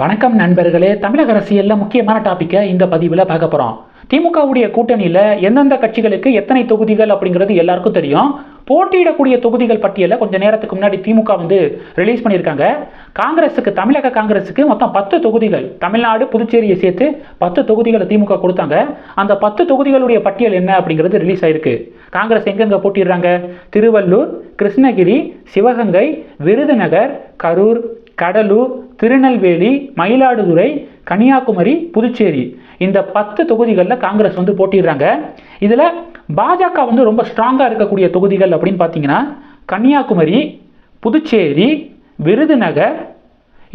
வணக்கம் நண்பர்களே. தமிழக அரசியலில் முக்கியமான டாப்பிக்கை இந்த பதிவில் பார்க்க போகிறோம் திமுகவுடைய கூட்டணியில் எந்தெந்த கட்சிகளுக்கு எத்தனை தொகுதிகள் அப்படிங்கிறது எல்லாருக்கும் தெரியும். போட்டியிடக்கூடிய தொகுதிகள் பட்டியலை கொஞ்சம் நேரத்துக்கு முன்னாடி திமுக வந்து ரிலீஸ் பண்ணியிருக்காங்க. காங்கிரஸுக்கு தமிழக காங்கிரஸுக்கு மொத்தம் பத்து தொகுதிகள் தமிழ்நாடு புதுச்சேரியை சேர்த்து பத்து தொகுதிகளை திமுக கொடுத்தாங்க. அந்த பத்து தொகுதிகளுடைய பட்டியல் என்ன அப்படிங்கிறது ரிலீஸ் ஆயிருக்கு. காங்கிரஸ் எங்கெங்கே போட்டிடுறாங்க திருவள்ளூர் கிருஷ்ணகிரி சிவகங்கை விருதுநகர் கரூர் கடலூர் திருநெல்வேலி மயிலாடுதுறை கன்னியாகுமரி புதுச்சேரி. இந்த பத்து தொகுதிகளில் காங்கிரஸ் வந்து போட்டிடுறாங்க இதில் பாஜக வந்து ரொம்ப ஸ்ட்ராங்காக இருக்கக்கூடிய தொகுதிகள் அப்படின்னு பார்த்தீங்கன்னா கன்னியாகுமரி புதுச்சேரி விருதுநகர்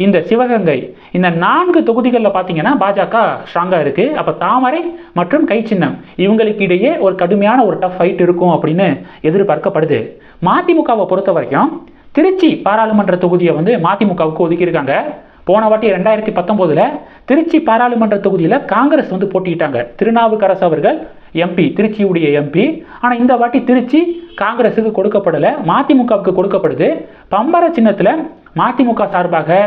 இந்த சிவகங்கை. இந்த நான்கு தொகுதிகளில் பார்த்தீங்கன்னா பாஜக ஸ்ட்ராங்காக இருக்குது அப்போ தாமரை மற்றும் கை சின்னம். இவங்களுக்கு இடையே ஒரு கடுமையான ஒரு டஃப் ஃபைட் இருக்கும் அப்படின்னு எதிர்பார்க்கப்படுது. மதிமுகவை பொறுத்த வரைக்கும் திருச்சி பாராளுமன்ற தொகுதியை வந்து மதிமுகவுக்கு ஒதுக்கியிருக்காங்க. போன வாட்டி ரெண்டாயிரத்தி பத்தொம்போதில் திருச்சி பாராளுமன்ற தொகுதியில் காங்கிரஸ் வந்து போட்டிக்கிட்டாங்க திருநாவுக்கரசு அவர்கள் எம்பி திருச்சியுடைய எம்பி ஆனால் இந்த வாட்டி திருச்சி காங்கிரஸுக்கு கொடுக்கப்படலை மதிமுகவுக்கு கொடுக்கப்படுது. பம்பர சின்னத்தில் மதிமுக சார்பாக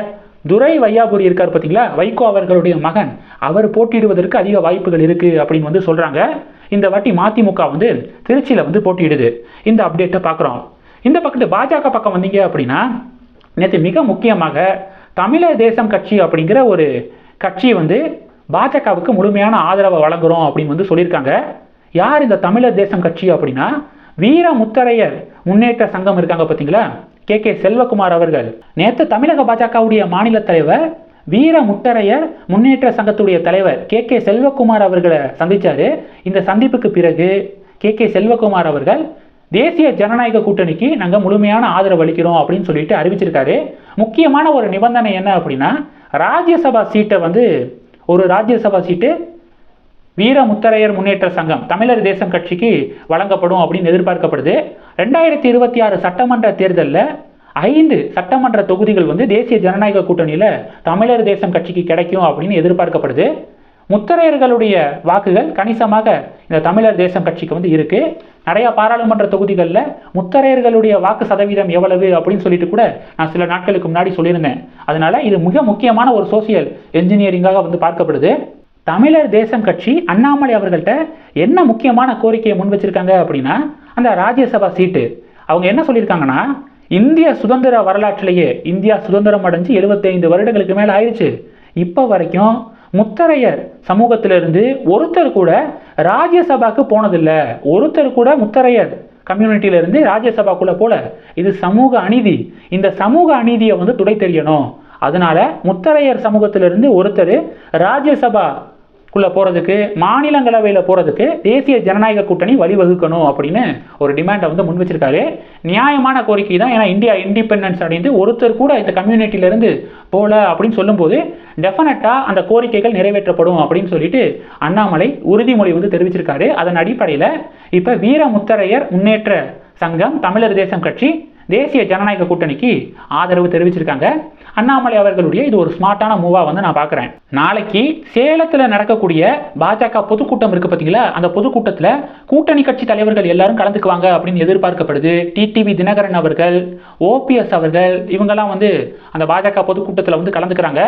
துரை வையாபுரி இருக்கார் பார்த்தீங்களா வைகோ அவர்களுடைய மகன். அவர் போட்டியிடுவதற்கு அதிக வாய்ப்புகள் இருக்குது அப்படின்னு வந்து சொல்கிறாங்க இந்த வாட்டி மதிமுக வந்து திருச்சியில் வந்து போட்டியிடுது. இந்த அப்டேட்டை பார்க்குறோம் இந்த பக்கத்து பாஜக பக்கம் வந்தீங்க அப்படின்னா நேற்று மிக முக்கியமாக தமிழர் தேசம் கட்சி அப்படிங்கிற ஒரு கட்சி வந்து பாஜகவுக்கு முழுமையான ஆதரவை வழங்குகிறோம் அப்படின்னு வந்து சொல்லியிருக்காங்க. யார் இந்த தமிழர் தேசம் கட்சி அப்படின்னா வீர முத்தரையர் முன்னேற்ற சங்கம் இருக்காங்க பார்த்தீங்களா? கே. கே. செல்வகுமார் அவர்கள். நேற்று தமிழக பாஜகவுடைய மாநில தலைவர் வீர முத்தரையர் முன்னேற்ற சங்கத்துடைய தலைவர் கே. கே. செல்வகுமார் அவர்களை சந்தித்தார் இந்த சந்திப்புக்கு பிறகு கே. கே. செல்வகுமார் அவர்கள் தேசிய ஜனநாயக கூட்டணிக்கு நாங்கள் முழுமையான ஆதரவு அளிக்கிறோம் அப்படின்னு சொல்லிட்டு அறிவிச்சிருக்காரு. முக்கியமான ஒரு நிபந்தனை என்ன அப்படின்னா ராஜ்யசபா சீட்டை வந்து ஒரு ராஜ்யசபா சீட்டு வீர முத்தரையர் முன்னேற்ற சங்கம் தமிழர் தேசம் கட்சிக்கு வழங்கப்படும் அப்படின்னு எதிர்பார்க்கப்படுது. ரெண்டாயிரத்தி இருபத்தி ஆறு சட்டமன்ற தேர்தலில் ஐந்து சட்டமன்ற தொகுதிகள் வந்து தேசிய ஜனநாயக கூட்டணியில் தமிழர் தேசம் கட்சிக்கு கிடைக்கும் அப்படின்னு எதிர்பார்க்கப்படுது. முத்தரையர்களுடைய வாக்குகள் கணிசமாக இந்த தமிழர் தேசம் கட்சிக்கு வந்து இருக்கு. நிறைய பாராளுமன்ற தொகுதிகளில் முத்தரையர்களுடைய வாக்கு சதவீதம் எவ்வளவு அப்படின்னு சொல்லிட்டு கூட நான் சில நாட்களுக்கு முன்னாடி சொல்லியிருந்தேன். அதனால இது மிக முக்கியமான ஒரு சோசியல் என்ஜினியரிங்காக வந்து பார்க்கப்படுது. தமிழர் தேசம் கட்சி அண்ணாமலை அவர்கள்ட்ட என்ன முக்கியமான கோரிக்கையை முன் வச்சிருக்காங்க அப்படின்னா அந்த ராஜ்யசபா சீட்டு. அவங்க என்ன சொல்லியிருக்காங்கன்னா இந்திய சுதந்திர வரலாற்றிலேயே இந்தியா சுதந்திரம் அடைஞ்சு 75 வருடங்களுக்கு மேலே ஆயிடுச்சு இப்போ வரைக்கும் முத்தரையர் சமூகத்திலிருந்து ஒருத்தர் கூட ராஜ்யசபாக்கு போனதில்லை. ஒருத்தர் கூட முத்தரையர் கம்யூனிட்டியில ராஜ்யசபாக்குள்ளே ராஜ்யசபாக்குள்ள போல. இது சமூக அநீதி. இந்த சமூக அநீதியை வந்து துடை தெரியணும் அதனால முத்தரையர் சமூகத்திலிருந்து ஒருத்தர் ராஜ்யசபா குள்ள போகிறதுக்கு மாநிலங்களவையில் போகிறதுக்கு தேசிய ஜனநாயக கூட்டணி வழிவகுக்கணும் அப்படின்னு ஒரு டிமாண்டை வந்து முன் வச்சிருக்காரு. நியாயமான கோரிக்கை தான். ஏன்னா இந்தியா இண்டிபெண்டன்ஸ் அடைந்து ஒருத்தர் கூட இந்த கம்யூனிட்டியிலேருந்து போகல போல அப்படின்னு சொல்லும்போது டெஃபினட்டாக அந்த கோரிக்கைகள் நிறைவேற்றப்படும் அப்படின்னு சொல்லிட்டு அண்ணாமலை உறுதிமொழி வந்து தெரிவிச்சிருக்காரு. அதன் அடிப்படையில் இப்போ வீரமுத்தரையர் முன்னேற்ற சங்கம் தமிழர் தேசம் கட்சி தேசிய ஜனநாயக கூட்டணிக்கு ஆதரவு தெரிவிச்சிருக்காங்க. அண்ணாமலை அவர்களுடைய இது ஒரு ஸ்மார்ட்டான மூவாக வந்து நான் பார்க்குறேன். நாளைக்கு சேலத்தில் நடக்கக்கூடிய பாஜக பொதுக்கூட்டம் இருக்கு பார்த்தீங்களா அந்த பொதுக்கூட்டத்தில் கூட்டணி கட்சி தலைவர்கள் எல்லாரும் கலந்துக்குவாங்க அப்படின்னு எதிர்பார்க்கப்படுது. டிடிவி தினகரன் அவர்கள் ஓபிஎஸ் அவர்கள் இவங்கெல்லாம் வந்து அந்த பாஜக பொதுக்கூட்டத்தில் வந்து கலந்துக்கிறாங்க.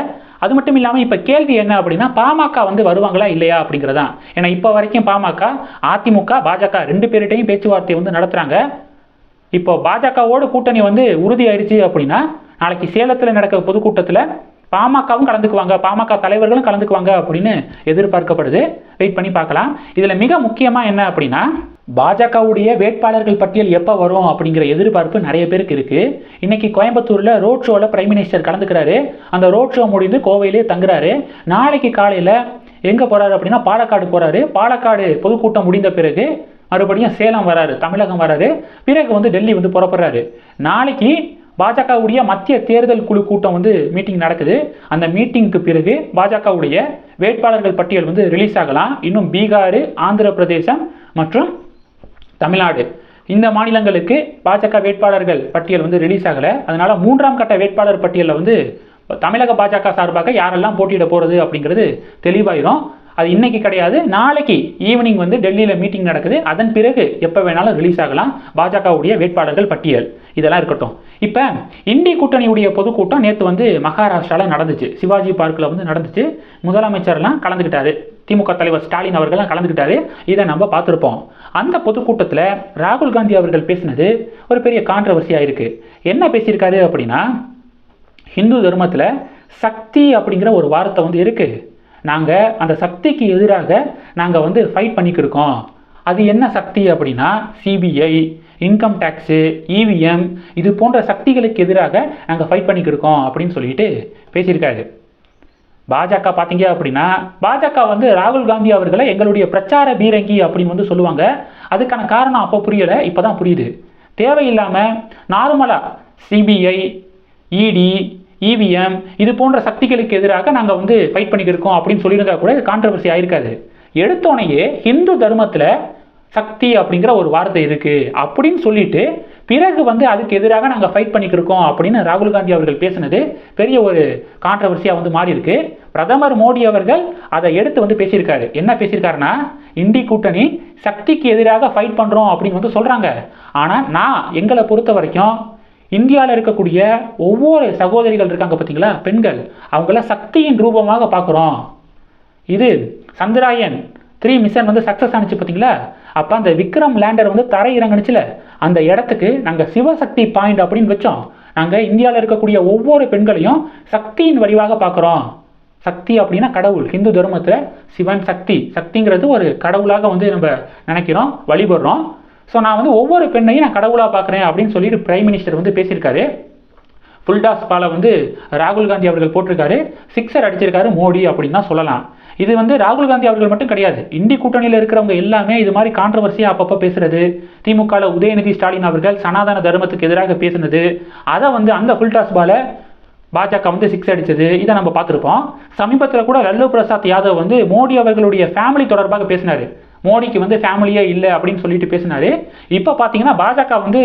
அது மட்டும் இல்லாமல் இப்போ கேள்வி என்ன அப்படின்னா பாமக வந்து வருவாங்களா இல்லையா அப்படிங்கிறதான் ஏன்னா இப்போ வரைக்கும் பாமக அதிமுக பாஜக ரெண்டு பேர்கிட்டையும் பேச்சுவார்த்தை வந்து நடத்துகிறாங்க இப்போ பாஜகவோட கூட்டணி வந்து உறுதியாயிருச்சு அப்படின்னா நாளைக்கு சேலத்தில் நடக்கிற பொதுக்கூட்டத்தில் பாமகவும் கலந்துக்குவாங்க பாமக தலைவர்களும் கலந்துக்குவாங்க அப்படின்னு எதிர்பார்க்கப்படுது. வெயிட் பண்ணி பார்க்கலாம். இதில் மிக முக்கியமாக என்ன அப்படின்னா பாஜகவுடைய வேட்பாளர்கள் பட்டியல் எப்போ வரும் அப்படிங்கிற எதிர்பார்ப்பு நிறைய பேருக்கு இருக்குது இன்னைக்கு கோயம்புத்தூரில் ரோட் ஷோவில் பிரைம் மினிஸ்டர் கலந்துக்கிறாரு. அந்த ரோட் ஷோ முடிந்து கோவையிலே தங்குறாரு. நாளைக்கு காலையில் எங்கே போகிறாரு அப்படின்னா பாலக்காடு போகிறாரு பாலக்காடு பொதுக்கூட்டம் முடிந்த பிறகு மறுபடியும் சேலம் வராரு தமிழகம் வராரு. பிறகு வந்து டெல்லி வந்து புறப்படுறாரு. நாளைக்கு பாஜகவுடைய மத்திய தேர்தல் குழு கூட்டம் வந்து மீட்டிங் நடக்குது. அந்த மீட்டிங்க்கு பிறகு பாஜகவுடைய வேட்பாளர்கள் பட்டியல் வந்து ரிலீஸ் ஆகலாம். இன்னும் பீகார் ஆந்திர பிரதேசம் மற்றும் தமிழ்நாடு. இந்த மாநிலங்களுக்கு பாஜக வேட்பாளர்கள் பட்டியல் வந்து ரிலீஸ் ஆகலை. அதனால் மூன்றாம் கட்ட வேட்பாளர் பட்டியலில் வந்து தமிழக பாஜக சார்பாக யாரெல்லாம் போட்டியிட போகிறது அப்படிங்கிறது தெளிவாயிரும். அது இன்னைக்கு கிடையாது. நாளைக்கு ஈவினிங் வந்து டெல்லியில் மீட்டிங் நடக்குது. அதன் பிறகு எப்போ வேணாலும் ரிலீஸ் ஆகலாம். பாஜகவுடைய வேட்பாளர்கள் பட்டியல். இதெல்லாம் இருக்கட்டும். இப்போ இந்தி கூட்டணியுடைய பொதுக்கூட்டம் நேற்று வந்து மகாராஷ்டிராவில் நடந்துச்சு. சிவாஜி பார்க்கில் வந்து நடந்துச்சு. முதலமைச்சர்லாம் கலந்துக்கிட்டாரு திமுக தலைவர் ஸ்டாலின் அவர்கள்லாம் கலந்துக்கிட்டாரு இதை நம்ம பார்த்துருப்போம். அந்த பொதுக்கூட்டத்தில் ராகுல் காந்தி அவர்கள் பேசினது ஒரு பெரிய கான்ட்ரவர்சியாக இருக்குது என்ன பேசியிருக்காரு அப்படின்னா ஹிந்து தர்மத்தில் சக்தி அப்படிங்கிற ஒரு வார்த்தை வந்து இருக்குது நாங்கள் அந்த சக்திக்கு எதிராக நாங்கள் வந்து ஃபைட் பண்ணிக்கிருக்கோம் அது என்ன சக்தி அப்படின்னா சிபிஐ இன்கம் டேக்ஸு இவிஎம் இது போன்ற சக்திகளுக்கு எதிராக நாங்கள் ஃபைட் பண்ணிக்கிருக்கோம் அப்படின்னு சொல்லிட்டு பேசியிருக்காரு. பாஜக பார்த்தீங்க அப்படின்னா பாஜக வந்து ராகுல் காந்தி அவர்களை எங்களுடைய பிரச்சார பீரங்கி அப்படின்னு வந்து சொல்லுவாங்க. அதுக்கான காரணம் அப்போ புரியலை இப்போ தான் புரியுது தேவையில்லாமல் நார்மலாக சிபிஐ இடி இவிஎம் இது போன்ற சக்திகளுக்கு எதிராக நாங்கள் வந்து ஃபைட் பண்ணிக்கிருக்கோம் அப்படின்னு சொல்லியிருந்தா கூட கான்ட்ரவர்சி ஆயிருக்காது. எடுத்தோடனேயே ஹிந்து தர்மத்தில் சக்தி அப்படிங்கிற ஒரு வார்த்தை இருக்குது அப்படின்னு சொல்லிட்டு பிறகு வந்து அதுக்கு எதிராக நாங்கள் ஃபைட் பண்ணிக்கிருக்கோம் அப்படின்னு ராகுல் காந்தி அவர்கள் பேசினது பெரிய ஒரு கான்ட்ரவர்சியாக வந்து மாறி இருக்கு பிரதமர் மோடி அவர்கள் அதை எடுத்து வந்து பேசியிருக்காரு. என்ன பேசியிருக்காருன்னா இந்தி கூட்டணி சக்திக்கு எதிராக ஃபைட் பண்ணுறோம் அப்படின்னு வந்து சொல்கிறாங்க ஆனால் நான் எங்களை பொறுத்த வரைக்கும் இந்தியாவில் இருக்கக்கூடிய ஒவ்வொரு சகோதரிகள் இருக்காங்க பார்த்தீங்களா பெண்கள். அவங்கள சக்தியின் ரூபமாக பார்க்குறோம். இது சந்திராயன். த்ரீ மிஷன் வந்து சக்ஸஸ் ஆனிச்சு பார்த்தீங்களா அப்போ அந்த விக்ரம் லேண்டர் வந்து தரை இறங்குனுச்சுல. அந்த இடத்துக்கு நாங்கள் சிவசக்தி பாயிண்ட் அப்படின்னு வச்சோம். நாங்கள் இந்தியாவில் இருக்கக்கூடிய ஒவ்வொரு பெண்களையும் சக்தியின் வடிவாக பார்க்குறோம். சக்தி அப்படின்னா கடவுள். ஹிந்து தர்மத்தில் சிவன் சக்தி. சக்திங்கிறது ஒரு கடவுளாக வந்து நம்ம நினைக்கிறோம் வழிபடுறோம். ஸோ நான் வந்து ஒவ்வொரு பெண்ணையும் நான் கடவுளாக பார்க்குறேன் அப்படின்னு சொல்லிட்டு பிரைம் மினிஸ்டர் வந்து பேசியிருக்காரு. ஃபுல்டாஸ் பாலை வந்து ராகுல் காந்தி அவர்கள் போட்டிருக்காரு. சிக்ஸர் அடிச்சிருக்காரு மோடி அப்படின்னு தான் சொல்லலாம். இது வந்து ராகுல் காந்தி அவர்கள் மட்டும் கிடையாது. இந்தி கூட்டணியில் இருக்கிறவங்க எல்லாமே இது மாதிரி கான்ட்ரவர்சியாக அப்பப்போ பேசுறது. திமுகவில் உதயநிதி ஸ்டாலின் அவர்கள் சனாதன தர்மத்துக்கு எதிராக பேசுனது. அதை வந்து அந்த ஃபுல்டாஸ் பாலை பாஜக வந்து சிக்ஸ் அடித்தது இதை நம்ம பார்த்துருப்போம். சமீபத்தில் கூட லல்லு பிரசாத் யாதவ் வந்து மோடி அவர்களுடைய ஃபேமிலி தொடர்பாக பேசினார். மோடிக்கு வந்து ஃபேமிலியே இல்லை அப்படின்னு சொல்லிட்டு பேசினாரு. இப்போ பார்த்தீங்கன்னா பாஜக வந்து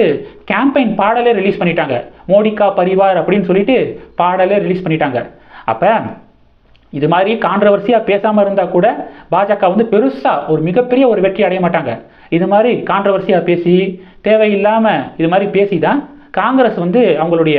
கேம்பெயின் பாடலே ரிலீஸ் பண்ணிட்டாங்க. மோடிக்கா பரிவார் அப்படின்னு சொல்லிட்டு பாடலே ரிலீஸ் பண்ணிட்டாங்க. அப்போ இது மாதிரி கான்ட்ரவர்சியாக பேசாமல் இருந்தால் கூட பாஜக வந்து பெருசாக ஒரு மிகப்பெரிய ஒரு வெற்றி அடைய மாட்டாங்க. இது மாதிரி கான்ட்ரவர்சியாக பேசி தேவையில்லாமல் இது மாதிரி பேசி தான் காங்கிரஸ் வந்து அவங்களுடைய